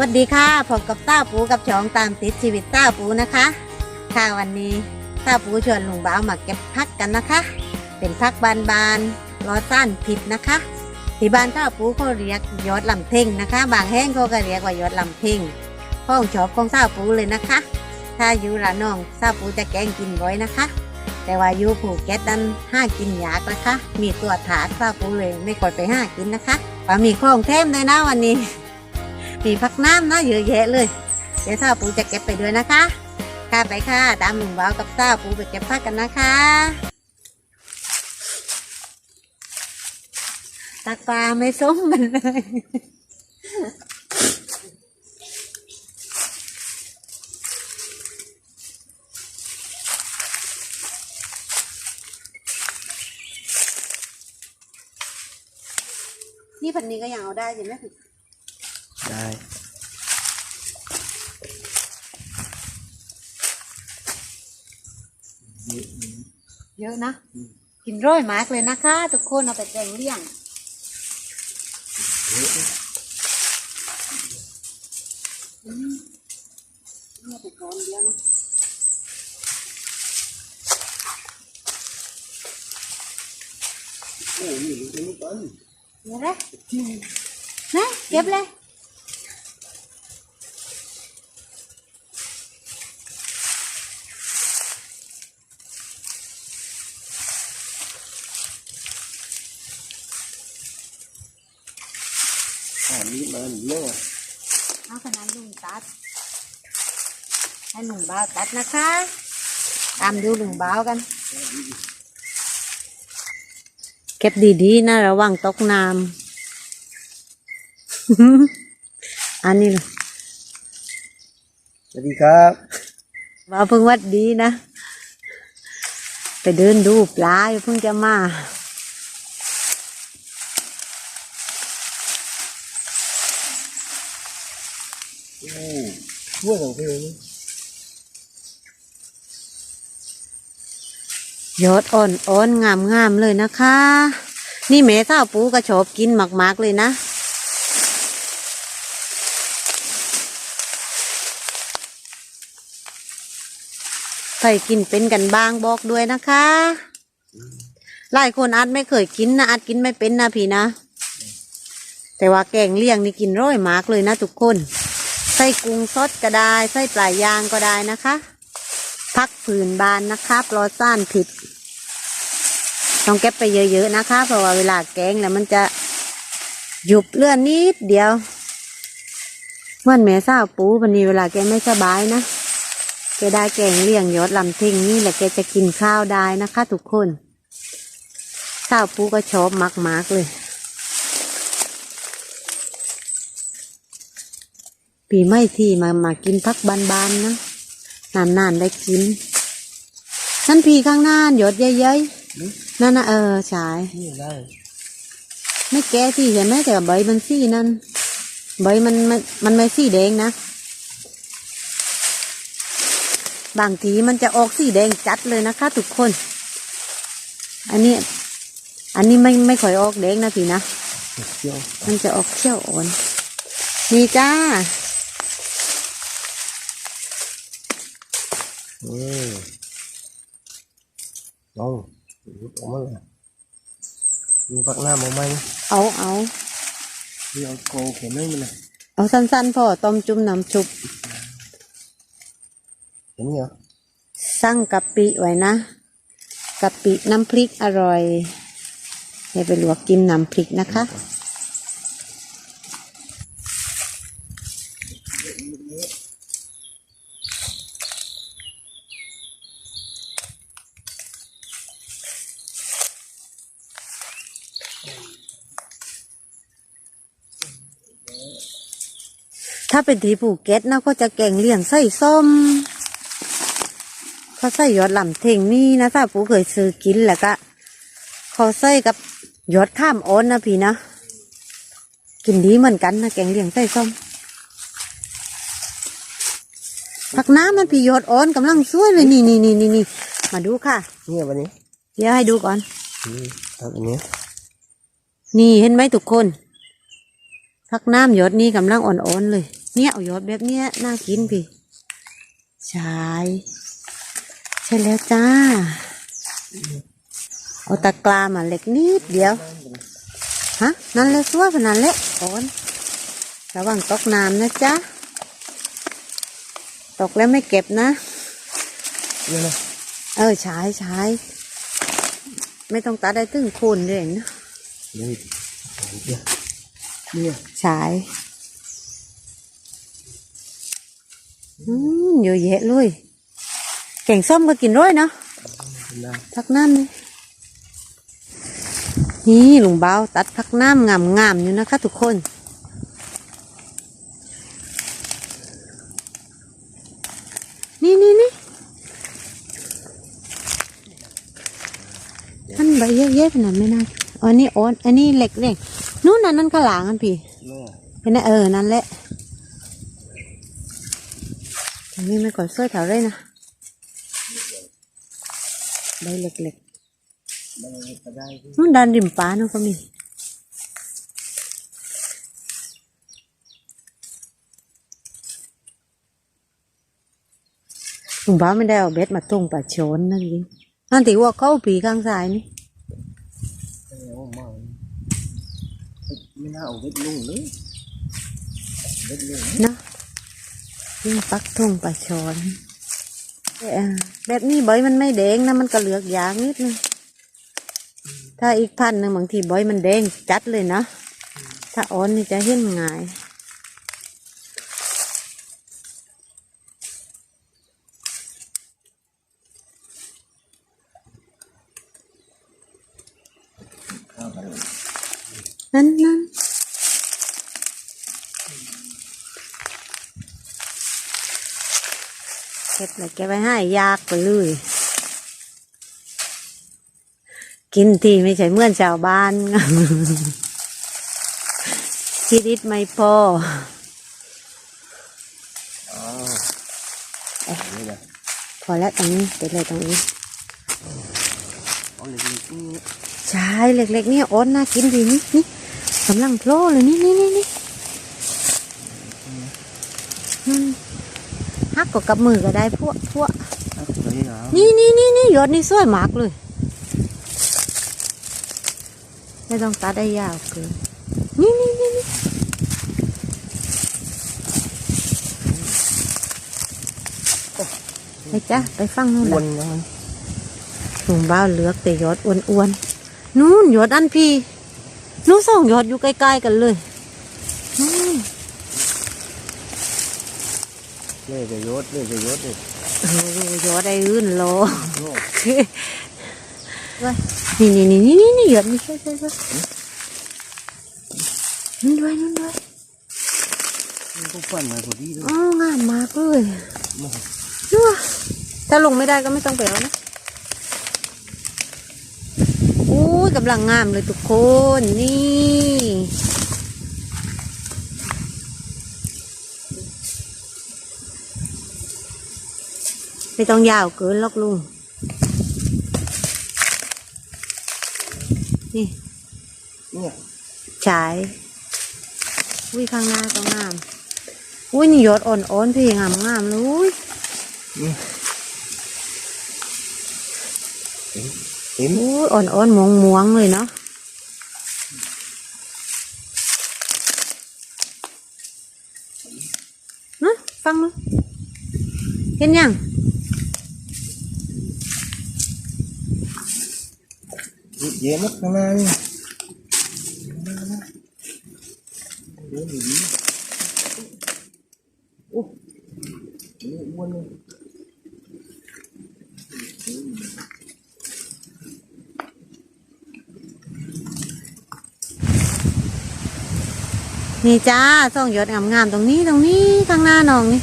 วัสดีค่ะผมกับต้าปูกับช่องตามติดชีวิตต้าปูนะคะ ค่ะวันนี้ต้าปูชวนลุงบ่าวมาเก็บพักกันนะคะ เป็นพักบานบานๆรอสั้นผิดนะคะที่บ้านต้าปูเขาเรียกยอดลำเพ่งนะคะ บางแห้งเขาก็เรียกว่ายอดลำเพ่งข้องชอบของต้าปูเลยนะคะ ถ้าอยู่ระนองต้าปูจะแกงกินบ่อยนะคะ แต่ว่าอยู่ภูเก็ตนั้นห้ากินยากนะคะ มีตัวถาดต้าปูเลยไม่กดไปห้ากินนะคะว่ามีของแถมด้วยนะวันนี้ มีผักน้ำนะเยอะแยะเลย เดี๋ยวซาปูจะเก็บไปด้วยนะคะ ค่ะไปค่ะ ตามหนุ่มบ่าวกับซาปูไปเก็บผักกันนะคะตักปลาไม่ส้มมันเลยนี่ผัดนี้ก็ยังเอาได้ใช่ไหม ได้ เยอะนะ กินร้อยมากเลยนะคะ ทุกคนเอาไปแกงเลี่ยงอืมเนี่ยไปก่อนเดียวนะโอ้ยลูกลูกอันเดี๋ยวเลยนะเก็บเลย อ่านี้มันเนาะเอาขนาดลุงตัด ให้ลุงบ่าวตัดนะคะ ตามดูลุงบ่าวกัน เก็บดีๆนะระวังตกน้ำ อันนี้เลยสวัสดีครับบ่าวเพิ่งวัดดีนะ ไปเดินดูปลาอยู่เพิ่งจะมา โอ้ช่ วยของเพลงยอดอ่อนอ่อนงามงามเลยนะคะ นี่แม่สาวปูก็ชอบกินมากๆเลยนะใครกินเป็นกันบ้างบอกด้วยนะคะ หลายคนอาจไม่เคยกินนะอาจกินไม่เป็นนะพี่นะ แต่ว่าแกงเลี่ยงนี่กินร้อยมากเลยนะทุกคน ส่กุ้งสดก็ได้ใส่ปลายยางก็ได้นะคะพักผืนบานนะคะปลอดซ่านผิดต้องเก็บไปเยอะๆนะคะ เพราะว่าเวลาแกงแล้วมันจะหยุบเลื่อนนิดเดียวเมื่อนแม่สาวปูวันนี้เวลาแกไม่สบายนะแกได้แกงเลี่ยงยอดลำเท่งนี่แหละแกจะกินข้าวได้นะคะ ทุกคนสาวปูก็ชอบมากๆเลย ปีไม่ที่มามากินพักบานๆนะนานๆได้กินนั่นพีข้างหน้าหยดเย้ยๆนั่นนะเออใช่นี่ได้ไม่แก้ที่ใช่ไหมแต่ใบมันสีนั่นใบมันมันมันไม่สีแดงนะบางทีมันจะออกสีแดงจัดเลยนะคะ ทุกคน อันนี้ อันนี้ไม่ไม่ค่อยออกแดงนะพี่นะ มันจะออกเขียวอ่อน นี่จ้า เออลองรุดออกมาเลยมีปักหน้ามาไหมเอาเอาที่เอาโกเข็นให้มันเลยเอาสั้นๆพอต้มจุ่มน้ำชุบเห็นเหรอสั่งกะปิไว้นะกะปิน้ำพริกอร่อยให้ไปลวกกินน้ำพริกนะคะ ถ้าเป็นที่ภูเก็ตนะก็จะแกงเลี่ยงไส้ส้มเขาใส่ยอดลำเทงนี่นะถ้าปูเคยซื้อกินแล้วก็เขาใส่กับยอดข้ามโอนนะพี่นะกินดีเหมือนกันนะแกงเลี่ยงไส้ส้มผักน้ำมันพี่ยอดโอนกำลังสวยเลยนี่นี่นี่นี่นี่มาดูค่ะเนี่ยวันนี้เดี๋ยวให้ดูก่อนอืมทำอันนี้นี่เห็นไหมทุกคนผักน้ำหยดนี่กำลังอ่อนๆเลย เนี่ยเอายอดแบบเนี้ยน่ากินพี่ใช่ใช่แล้วจ้า เอาตะกร้ามาเล็กนิดเดียว ฮะ นั่นเลยสวยขนาดเล็กโอนระวังตกน้ำนะจ๊ะ ตกแล้วไม่เก็บนะเนี่ยนะเออใช้ใช้ไม่ต้องตัดได้ตึงโคนเลยนะนี่เนี่ยเนี่ยใช้ อืมเยอะแยะเลยแกงส้มก็กินร้อยเนาะเป็นได้พักน้ำนี่นี่ลุงเบาตัดพักน้ำงามงามๆอยู่นะคะ ทุกคนนี่นี่นี่ท่านใบเยอะๆขนาดไม่น่าอ๋อนี่โอนอันนี้เหล็กเล็กนู่นนั่นนั่นกระหลางกันพี่เนี่ยเป็นไงเออนั่นแหละทาง นี้ไม่ก่อนสวยแถวเลยนะใบเล็กมันก็ได้ที่ๆนู่นดันริมป้านู่นก็มีลุงบ้าไม่ได้เอาเบ็ดมาตุ้งปลาโชนนะจริงนั่นถือว่าเข้าปีข้างซ้ายนี่เอามาไม่น่าเอาเวทลุงเลยเวทลุงเนาะ ยิ่งปักทุ่งปลาชนเอ่อแบบนี้บอยมันไม่แดงนะมันก็เหลือกยางนิดนึงถ้าอีกพันหนึ่งบางทีบอยมันแดงจัดเลยนะถ้าอ่อนนี่จะเห็นง่ายนั่นนั่น เก็บเลยเก็บไว้ให้ยากไปเลย กินทีไม่ใช่เหมื่อนชาวบ้านชีวิตไม่พออ๋อนี่นะพอแล้วตรงนี้ไปเลยตรงนี้เอาเล็กๆนี่ใช่เล็กๆนี่โอ๊ตน่ากินดีนี่นี่กำลังโผล่เลยนี่นี่นี่นี่นั่ ฮักก็กับมือก็ได้พวกพวกครับสวัสดีครับนี่นี่นี่นี่ยอดนี่สวยมากเลย ไม่ต้องตัดได้ยาวเกินนี่นี่นี่นี่ไปจ้ะไปฟังนู่นอ้วนะนยังไงถุงบ้าวเลือกแต่ยอดอ้วนๆนู่นยอดอันพี่นู่นสองยอดอยู่ใกล้ๆกันเลยนู่น เล่จะยศเล่จะยศเลยเออยอดได้อื่นโลโอ้ว้ยนี่นี่นี่นี่นี่นี่หยดนี่ช่วยช่วยช่วยนั่นด้วยนั่นด้วยมันก็ฟันมาพอดีเลยอ๋องามมากเลยมานัวถ้าลงไม่ได้ก็ไม่ต้องไปเอานะอู้ยกำลังงามเลยทุกคนนี่ ไม่ต้องยาวเกินหรอกลุง นี่เนี่ยฉายอุ้ยข้างหน้าก็งาม อุ้ยนี่ยอดอ่อนๆพี่งามงามๆเลยอุ้ยนี่เต็มอุ้ยอ่อนๆมวงมวงๆเลยเนาะนะฟังเลยเห็นยัง เย็นนักข้างหน้านี่เย็นดีโอ้นี่อ้วนเลยนี่จ้าส่องยอดงามๆตรงนี้ตรงนี้ข้างหน้าน้องนี่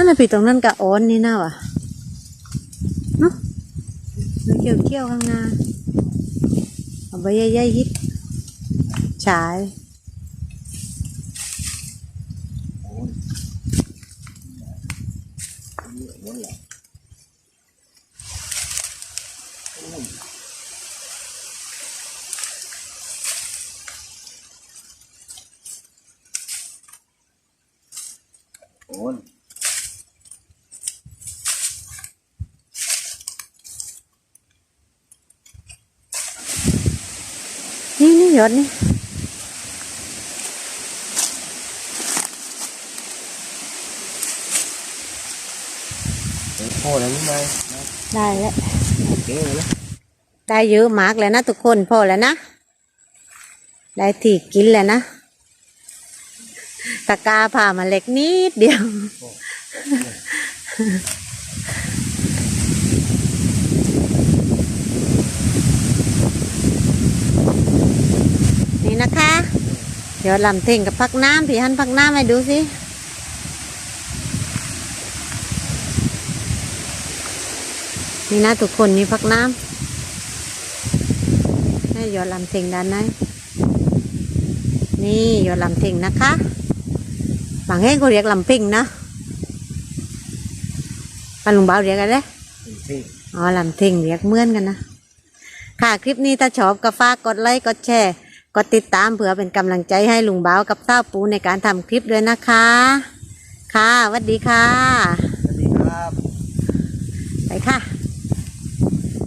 นั่นน่ะพี่ตรงนั้นกะอ้อนนี่น่าวะเนาะมันเกี่ยวเกี่ยวๆข้างหน้าเอาใบใหญ่ๆฮิตฉาย ยดนี่พอแล้วนี่ไงได้แล้วโอเคเลยนะได้เยอะมากแล้วนะทุกคนพอแล้วนะ ได้ที่กินแล้วนะตะกร้าผ่ามาเล็กนิดเดียว นี่นะคะ เดี๋ยวลำเท่งกับพักน้ำพี่ฮันพักน้ำให้ดูสินี่นะทุกคนนี่พักน้ำให้หยอดลำเท่งด้านในนี่หยอดลำเท่งนะคะบางแห่งก็เรียกลำเพ่งนะปันลุงเบาเรียกอะไรเป็นที่อ๋อลำเท่งเรียกเหมือนกันนะค่ะคลิปนี้ถ้าชอบก็ฝากกดไลค์กดแชร์ก ดติดตามเผื่อเป็นกำลังใจให้ลุงเบากับเต้าปูในการทำคลิปด้วยนะคะ ค่ะสวัสดีค่ะ สวัสดีครับ ไปค่ะ